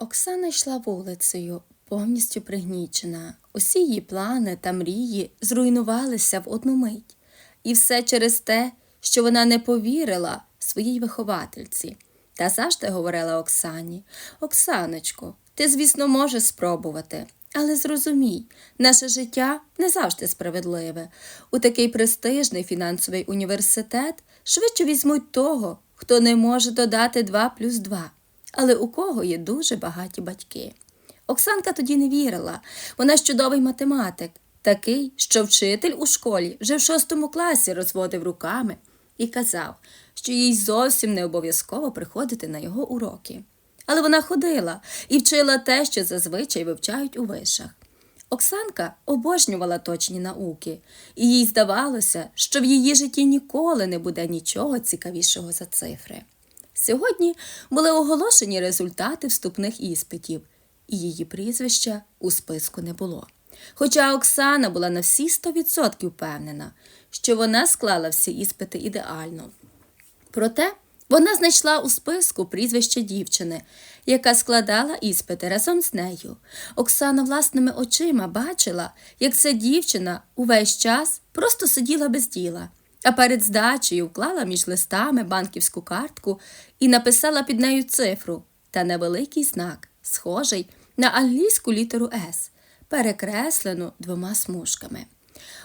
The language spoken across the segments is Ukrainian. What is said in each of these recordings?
Оксана йшла вулицею, повністю пригнічена. Усі її плани та мрії зруйнувалися в одну мить. І все через те, що вона не повірила своїй виховательці. Та завжди говорила Оксані: Оксаночко, ти, звісно, можеш спробувати. Але зрозумій, наше життя не завжди справедливе. У такий престижний фінансовий університет швидше візьмуть того, хто не може додати 2 плюс 2, але у кого є дуже багаті батьки. Оксанка тоді не вірила. Вона ж чудовий математик, такий, що вчитель у школі вже в шостому класі розводив руками і казав, що їй зовсім не обов'язково приходити на його уроки. Але вона ходила і вчила те, що зазвичай вивчають у вишах. Оксанка обожнювала точні науки, і їй здавалося, що в її житті ніколи не буде нічого цікавішого за цифри. Сьогодні були оголошені результати вступних іспитів, і її прізвища у списку не було. Хоча Оксана була на всі 100% впевнена, що вона склала всі іспити ідеально. Проте вона знайшла у списку прізвище дівчини, яка складала іспити разом з нею. Оксана власними очима бачила, як ця дівчина увесь час просто сиділа без діла, а перед здачею вклала між листами банківську картку і написала під нею цифру та невеликий знак, схожий на англійську літеру С, перекреслену двома смужками.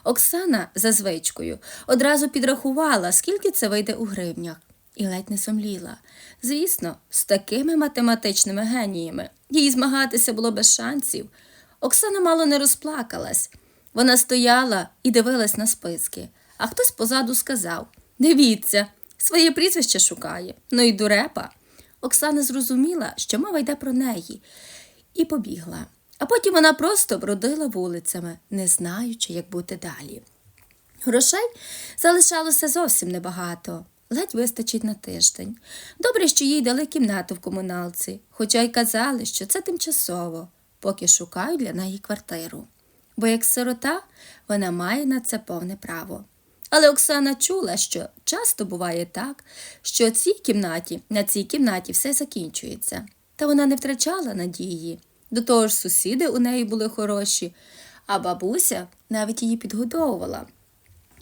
Оксана за звичкою одразу підрахувала, скільки це вийде у гривнях, і ледь не сумліла. Звісно, з такими математичними геніями їй змагатися було без шансів. Оксана мало не розплакалась. Вона стояла і дивилась на списки, а хтось позаду сказав Дивіться, своє прізвище шукає. Ну і дурепа. Оксана зрозуміла, що мова йде про неї, і побігла. А потім вона просто бродила вулицями, не знаючи, як бути далі. Грошей залишалося зовсім небагато, ледь вистачить на тиждень. Добре, що їй дали кімнату в комуналці, хоча й казали, що це тимчасово, поки шукають для неї квартиру. Бо як сирота вона має на це повне право. Але Оксана чула, що часто буває так, що цій кімнаті, на цій кімнаті все закінчується, та вона не втрачала надії. До того ж, сусіди у неї були хороші, а бабуся навіть її підгодовувала.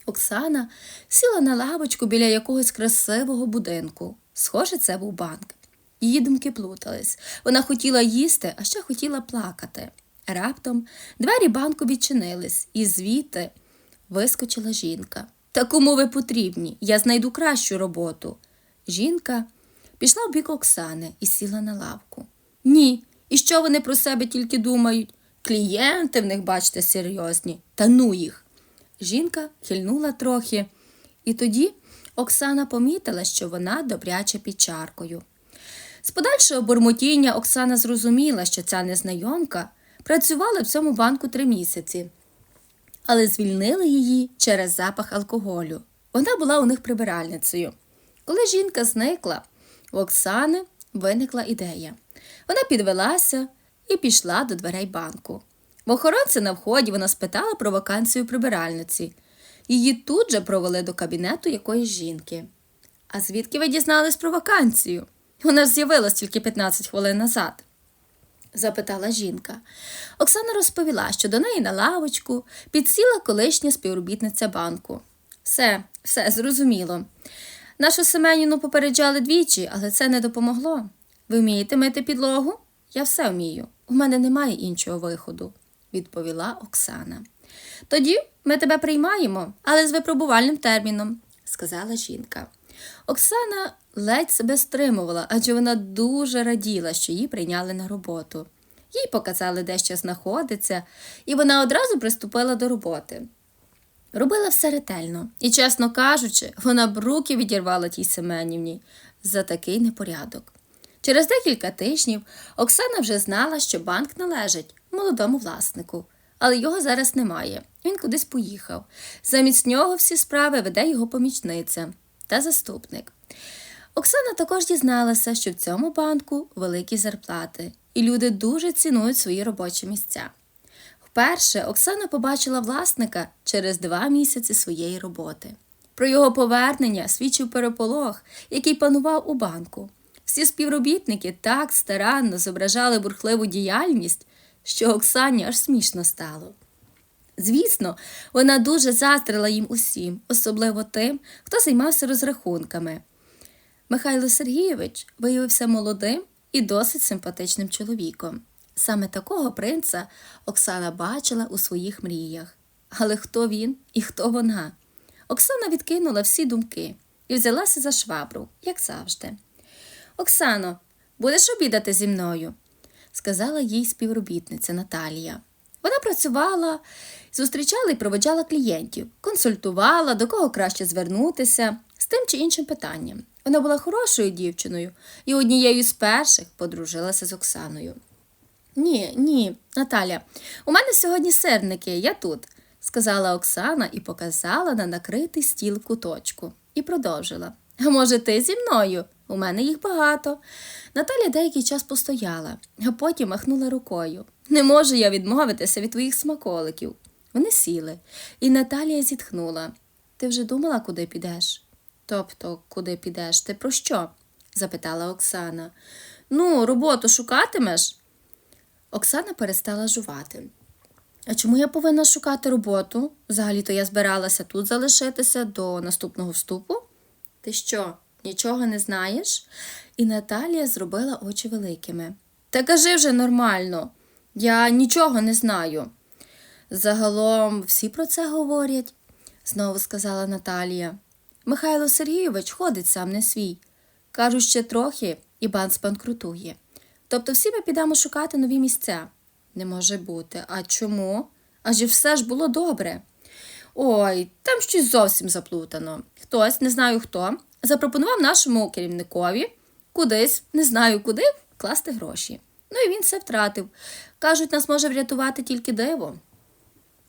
Оксана сіла на лавочку біля якогось красивого будинку. Схоже, це був банк. Її думки плутались. Вона хотіла їсти, а ще хотіла плакати. Раптом двері банку відчинились, і звідти вискочила жінка. Та кому ви потрібні? Я знайду кращу роботу. Жінка пішла в бік Оксани і сіла на лавку. Ні, і що вони про себе тільки думають? Клієнти в них, бачите, серйозні, та ну їх. Жінка хильнула трохи, і тоді Оксана помітила, що вона добряче під чаркою. З подальшого бурмотіння Оксана зрозуміла, що ця незнайомка працювала в цьому банку три місяці, але звільнили її через запах алкоголю. Вона була у них прибиральницею. Коли жінка зникла, у Оксани виникла ідея. Вона підвелася і пішла до дверей банку. В охоронці на вході вона спитала про вакансію прибиральниці. Її тут же провели до кабінету якоїсь жінки. А звідки ви дізнались про вакансію? Вона ж з'явилась тільки 15 хвилин назад. Запитала жінка. Оксана розповіла, що до неї на лавочку підсіла колишня співробітниця банку. Все, все зрозуміло. Нашу Семеніну попереджали двічі, але це не допомогло. Ви вмієте мити підлогу? Я все вмію. У мене немає іншого виходу, відповіла Оксана. Тоді ми тебе приймаємо, але з випробувальним терміном, сказала жінка. Оксана ледь себе стримувала, адже вона дуже раділа, що її прийняли на роботу. Їй показали, де що знаходиться, і вона одразу приступила до роботи. Робила все ретельно, і, чесно кажучи, вона б руки відірвала тій Семенівні за такий непорядок. Через декілька тижнів Оксана вже знала, що банк належить молодому власнику, але його зараз немає. Він кудись поїхав. Замість нього всі справи веде його помічниця та заступник. Оксана також дізналася, що в цьому банку великі зарплати, і люди дуже цінують свої робочі місця. Вперше Оксана побачила власника через два місяці своєї роботи. Про його повернення свідчив переполох, який панував у банку. Всі співробітники так старанно зображали бурхливу діяльність, що Оксані аж смішно стало. Звісно, вона дуже заздрила їм усім, особливо тим, хто займався розрахунками. Михайло Сергійович виявився молодим і досить симпатичним чоловіком. Саме такого принца Оксана бачила у своїх мріях. Але хто він і хто вона? Оксана відкинула всі думки і взялася за швабру, як завжди. Оксано, будеш обідати зі мною? сказала їй співробітниця Наталія. Вона працювала, зустрічала і проведжала клієнтів, консультувала, до кого краще звернутися з тим чи іншим питанням. Вона була хорошою дівчиною і однією з перших подружилася з Оксаною. Ні, ні, Наталя, у мене сьогодні сирники, я тут, сказала Оксана і показала на накритий стіл куточку. І продовжила. А може, ти зі мною? У мене їх багато. Наталя деякий час постояла, а потім махнула рукою. Не можу я відмовитися від твоїх смаколиків. Вони сіли, і Наталія зітхнула. Ти вже думала, куди підеш? Тобто, куди підеш? Ти про що? запитала Оксана. Ну, роботу шукатимеш? Оксана перестала жувати. А чому я повинна шукати роботу? Взагалі-то я збиралася тут залишитися до наступного вступу. Ти що, нічого не знаєш? І Наталія зробила очі великими. Та кажи вже нормально, я нічого не знаю. Загалом всі про це говорять, знову сказала Наталія. Михайло Сергійович ходить сам не свій. Кажуть, ще трохи і бан спанкрутує. Тобто всі ми підемо шукати нові місця. Не може бути. А чому? Адже все ж було добре. Ой, там щось зовсім заплутано. Хтось, не знаю хто, запропонував нашому керівникові кудись, не знаю куди, класти гроші. Ну і він все втратив. Кажуть, нас може врятувати тільки диво.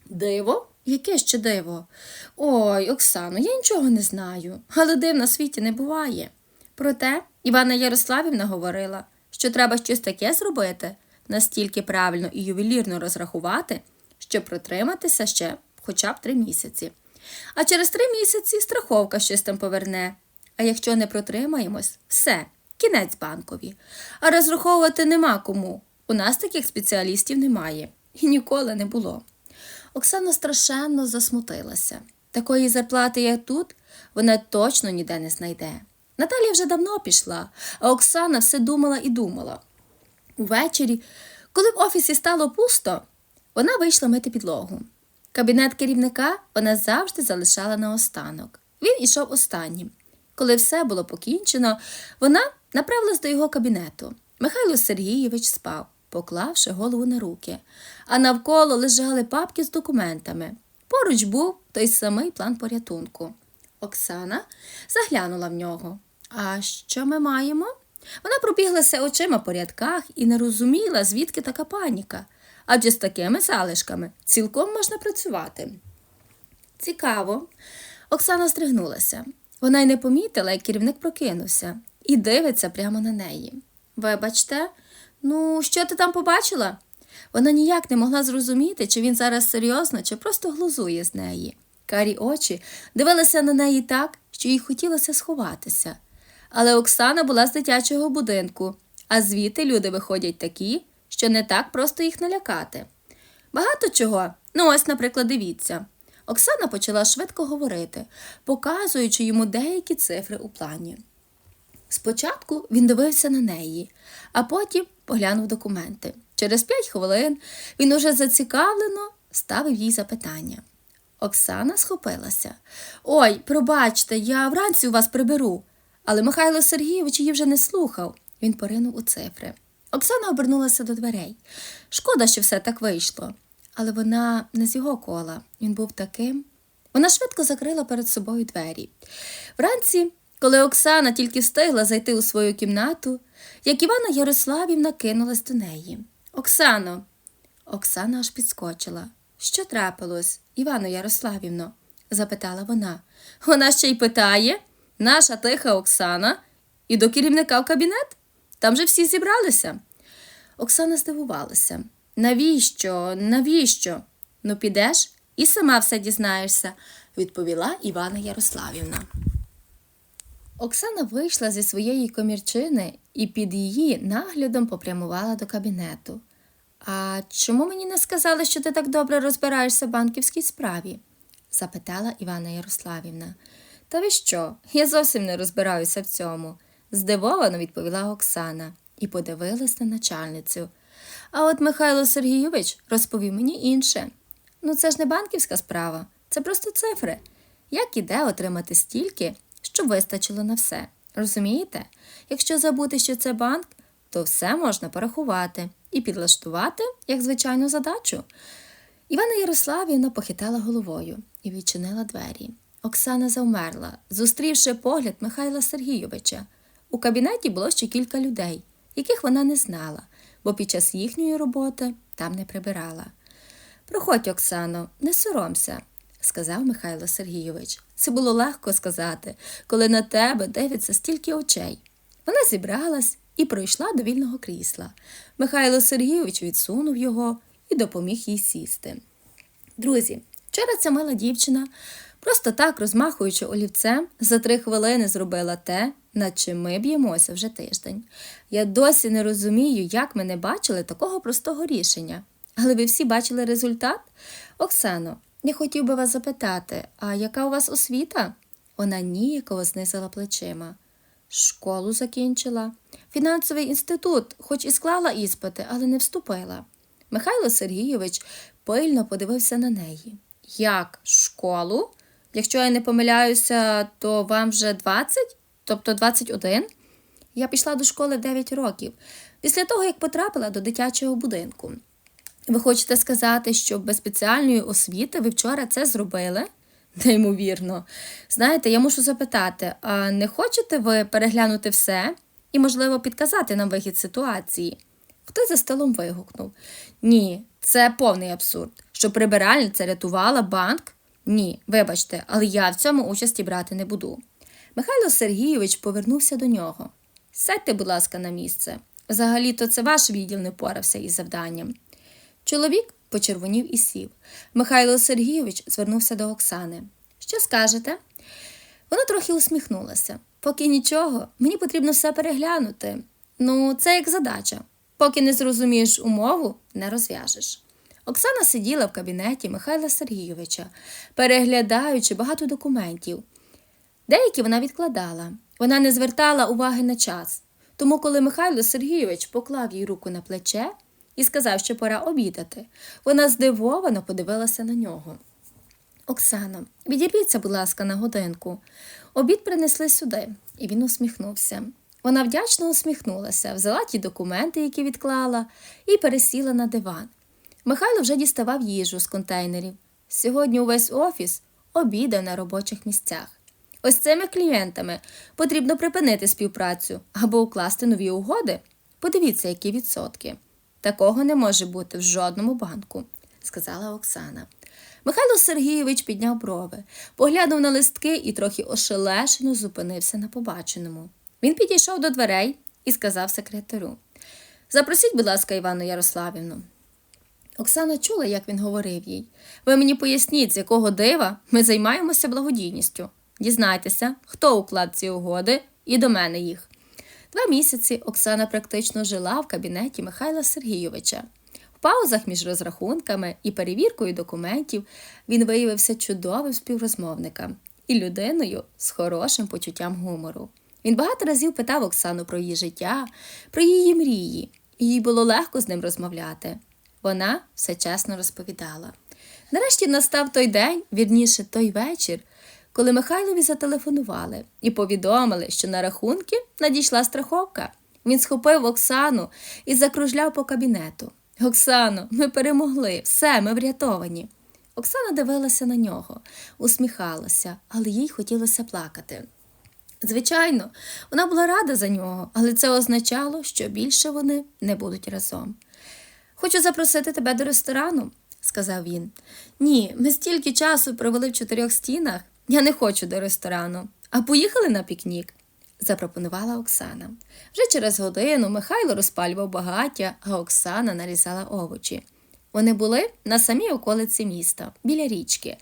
Диво? Яке ще диво? Ой, Оксано, я нічого не знаю, але див на світі не буває. Проте Івана Ярославівна говорила, що треба щось таке зробити, настільки правильно і ювелірно розрахувати, щоб протриматися ще хоча б три місяці. А через три місяці страховка щось там поверне. А якщо не протримаємось, все, кінець банкові. А розраховувати нема кому. У нас таких спеціалістів немає і ніколи не було. Оксана страшенно засмутилася. Такої зарплати, як тут, вона точно ніде не знайде. Наталія вже давно пішла, а Оксана все думала і думала. Увечері, коли в офісі стало пусто, вона вийшла мити підлогу. Кабінет керівника вона завжди залишала наостанок. Він ішов останнім. Коли все було покінчено, вона направилась до його кабінету. Михайло Сергійович спав, поклавши голову на руки, а навколо лежали папки з документами. Поруч був той самий план порятунку. Оксана заглянула в нього. А що ми маємо? Вона пробіглася очима по рядках і не розуміла, звідки така паніка. Адже з такими залишками цілком можна працювати. Цікаво. Оксана стригнулася. Вона й не помітила, як керівник прокинувся, і дивиться прямо на неї. Вибачте, ну, що ти там побачила? Вона ніяк не могла зрозуміти, чи він зараз серйозно, чи просто глузує з неї. Карі очі дивилися на неї так, що їй хотілося сховатися. Але Оксана була з дитячого будинку, а звідти люди виходять такі, що не так просто їх налякати. Багато чого. Ну, ось, наприклад, дивіться. Оксана почала швидко говорити, показуючи йому деякі цифри у плані. Спочатку він дивився на неї, а потім поглянув документи. Через п'ять хвилин він уже зацікавлено ставив їй запитання. Оксана схопилася. Ой, пробачте, я вранці у вас приберу. Але Михайло Сергійович її вже не слухав. Він поринув у цифри. Оксана обернулася до дверей. Шкода, що все так вийшло. Але вона не з його кола. Він був таким. Вона швидко закрила перед собою двері. Вранці, коли Оксана тільки встигла зайти у свою кімнату, як Івана Ярославівна кинулась до неї. Оксано. Оксана аж підскочила. Що трапилось, Івано Ярославівно? запитала вона. Вона ще й питає наша тиха Оксана і до керівника в кабінет? Там же всі зібралися. Оксана здивувалася. Навіщо? Навіщо? Ну, підеш і сама все дізнаєшся, відповіла Івана Ярославівна. Оксана вийшла зі своєї комірчини і під її наглядом попрямувала до кабінету. А чому мені не сказали, що ти так добре розбираєшся в банківській справі? запитала Івана Ярославівна. Та ви що? Я зовсім не розбираюся в цьому, здивовано відповіла Оксана і подивилась на начальницю. А от Михайло Сергійович розповів мені інше. Ну, це ж не банківська справа, це просто цифри. Як іде отримати стільки, щоб вистачило на все. Розумієте? Якщо забути, що це банк, то все можна порахувати і підлаштувати як звичайну задачу. Івана Ярославівна похитала головою і відчинила двері. Оксана завмерла, зустрівши погляд Михайла Сергійовича. У кабінеті було ще кілька людей, яких вона не знала, бо під час їхньої роботи там не прибирала. Проходь, Оксано, не соромся, сказав Михайло Сергійович. Це було легко сказати, коли на тебе дивиться стільки очей. Вона зібралась і пройшла до вільного крісла. Михайло Сергійович відсунув його і допоміг їй сісти. Друзі, вчора ця мила дівчина, просто так розмахуючи олівцем, за три хвилини зробила те, над чим ми б'ємося вже тиждень. Я досі не розумію, як ми не бачили такого простого рішення. Але ви всі бачили результат? Оксано, я хотів би вас запитати, а яка у вас освіта? Вона ніяково знизила плечима. Школу закінчила. Фінансовий інститут, хоч і склала іспити, але не вступила. Михайло Сергійович пильно подивився на неї. Як школу? Якщо я не помиляюся, то вам вже 20? Тобто 21? Я пішла до школи в 9 років, після того, як потрапила до дитячого будинку. Ви хочете сказати, що без спеціальної освіти ви вчора це зробили? Неймовірно. Знаєте, я мушу запитати, а не хочете ви переглянути все і, можливо, підказати нам вихід ситуації? Хтось за столом вигукнув Ні, це повний абсурд. Що прибиральниця рятувала банк? Ні, вибачте, але я в цьому участі брати не буду. Михайло Сергійович повернувся до нього. Сядьте, будь ласка, на місце. Взагалі-то це ваш відділ не порався із завданням. Чоловік почервонів і сів. Михайло Сергійович звернувся до Оксани. Що скажете? Вона трохи усміхнулася. Поки нічого, мені потрібно все переглянути. Ну, це як задача. Поки не зрозумієш умову, не розв'яжеш. Оксана сиділа в кабінеті Михайла Сергійовича, переглядаючи багато документів. Деякі вона відкладала. Вона не звертала уваги на час. Тому, коли Михайло Сергійович поклав їй руку на плече і сказав, що пора обідати, вона здивовано подивилася на нього. Оксано, відірвіться, будь ласка, на годинку. Обід принесли сюди, і він усміхнувся. Вона вдячно усміхнулася, взяла ті документи, які відклала, і пересіла на диван. Михайло вже діставав їжу з контейнерів. Сьогодні увесь офіс обідав на робочих місцях. Ось цими клієнтами потрібно припинити співпрацю або укласти нові угоди. Подивіться, які відсотки. Такого не може бути в жодному банку, сказала Оксана. Михайло Сергійович підняв брови, поглянув на листки і трохи ошелешено зупинився на побаченому. Він підійшов до дверей і сказав секретарю Запросіть, будь ласка, Івану Ярославівну. Оксана чула, як він говорив їй. Ви мені поясніть, з якого дива ми займаємося благодійністю. Дізнайтеся, хто уклад ці угоди, і до мене їх. Два місяці Оксана практично жила в кабінеті Михайла Сергійовича. В паузах між розрахунками і перевіркою документів він виявився чудовим співрозмовником і людиною з хорошим почуттям гумору. Він багато разів питав Оксану про її життя, про її мрії, і їй було легко з ним розмовляти. Вона все чесно розповідала. Нарешті настав той день, вірніше, той вечір, коли Михайлові зателефонували і повідомили, що на рахунки надійшла страховка. Він схопив Оксану і закружляв по кабінету. Оксано, ми перемогли, все, ми врятовані. Оксана дивилася на нього, усміхалася, але їй хотілося плакати. Звичайно, вона була рада за нього, але це означало, що більше вони не будуть разом. Хочу запросити тебе до ресторану, сказав він. Ні, ми стільки часу провели в чотирьох стінах. Я не хочу до ресторану, а поїхали на пікнік, запропонувала Оксана. Вже через годину Михайло розпалював багаття, а Оксана нарізала овочі. Вони були на самій околиці міста, біля річки,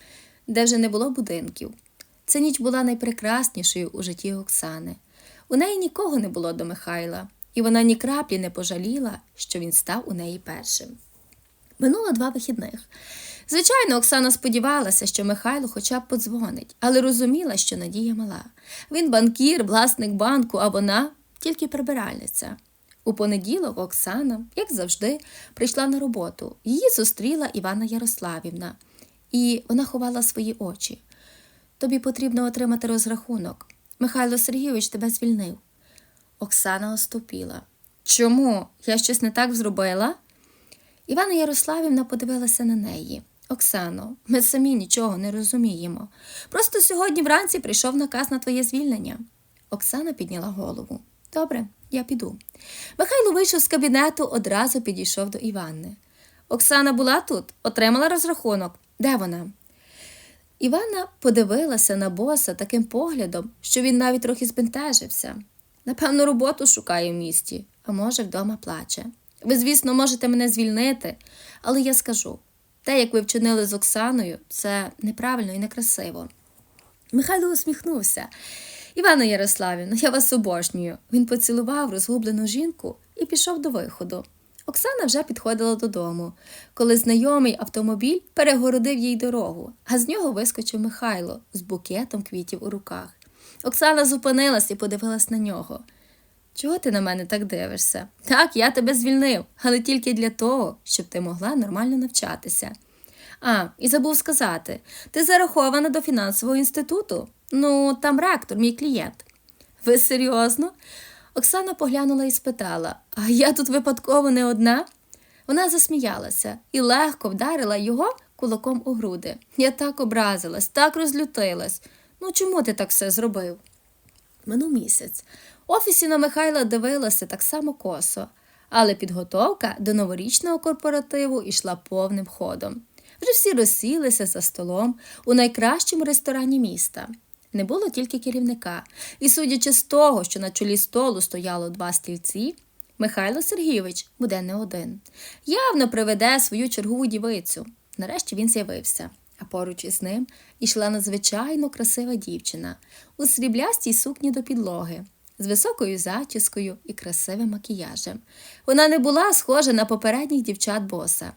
де вже не було будинків. Ця ніч була найпрекраснішою у житті Оксани. У неї нікого не було до Михайла, і вона ні краплі не пожаліла, що він став у неї першим. Минуло два вихідних. Звичайно, Оксана сподівалася, що Михайло хоча б подзвонить, але розуміла, що надія мала. Він банкір, власник банку, а вона тільки прибиральниця. У понеділок Оксана, як завжди, прийшла на роботу. Її зустріла Івана Ярославівна, і вона ховала свої очі. Тобі потрібно отримати розрахунок. Михайло Сергійович тебе звільнив. Оксана оступіла. Чому? Я щось не так зробила? Івана Ярославівна подивилася на неї. Оксано, ми самі нічого не розуміємо. Просто сьогодні вранці прийшов наказ на твоє звільнення. Оксана підняла голову. Добре, я піду. Михайло вийшов з кабінету, одразу підійшов до Іванни. Оксана була тут, отримала розрахунок. Де вона? Івана подивилася на боса таким поглядом, що він навіть трохи збентежився. Напевно, роботу шукає в місті, а може, вдома плаче. Ви, звісно, можете мене звільнити, але я скажу те, як ви вчинили з Оксаною, це неправильно і некрасиво. Михайло усміхнувся. Івано Ярославівна, я вас обожнюю. Він поцілував розгублену жінку і пішов до виходу. Оксана вже підходила додому, коли знайомий автомобіль перегородив їй дорогу, а з нього вискочив Михайло з букетом квітів у руках. Оксана зупинилась і подивилась на нього. Чого ти на мене так дивишся? Так, я тебе звільнив, але тільки для того, щоб ти могла нормально навчатися. А, і забув сказати, ти зарахована до фінансового інституту. Ну, там ректор, мій клієнт. Ви серйозно? Оксана поглянула і спитала: А я тут випадково не одна? Вона засміялася і легко вдарила його кулаком у груди. Я так образилась, так розлютилась. Ну чому ти так все зробив? Минув місяць. Офісі на Михайла дивилася так само косо, але підготовка до новорічного корпоративу йшла повним ходом. Вже всі розсілися за столом у найкращому ресторані міста. Не було тільки керівника, і, судячи з того, що на чолі столу стояло два стільці, Михайло Сергійович буде не один. Явно приведе свою чергову дівицю. Нарешті він з'явився, а поруч із ним ішла надзвичайно красива дівчина у сріблястій сукні до підлоги, з високою зачіскою і красивим макіяжем. Вона не була схожа на попередніх дівчат боса.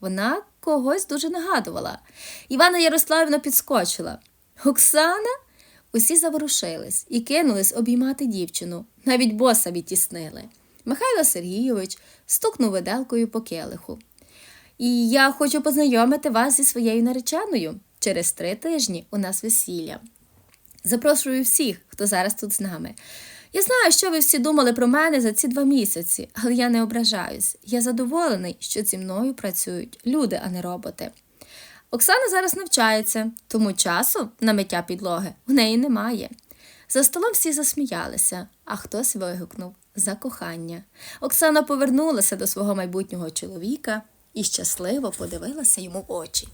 Вона когось дуже нагадувала. Івана Ярославівна підскочила. Оксана? Усі заворушились і кинулись обіймати дівчину, навіть боса відтіснили. Михайло Сергійович стукнув виделкою по келиху. І я хочу познайомити вас зі своєю нареченою. Через три тижні у нас весілля. Запрошую всіх, хто зараз тут з нами. Я знаю, що ви всі думали про мене за ці два місяці, але я не ображаюсь. Я задоволений, що зі мною працюють люди, а не роботи. Оксана зараз навчається, тому часу на миття підлоги в неї немає. За столом всі засміялися, а хтось вигукнув за кохання. Оксана повернулася до свого майбутнього чоловіка і щасливо подивилася йому в очі.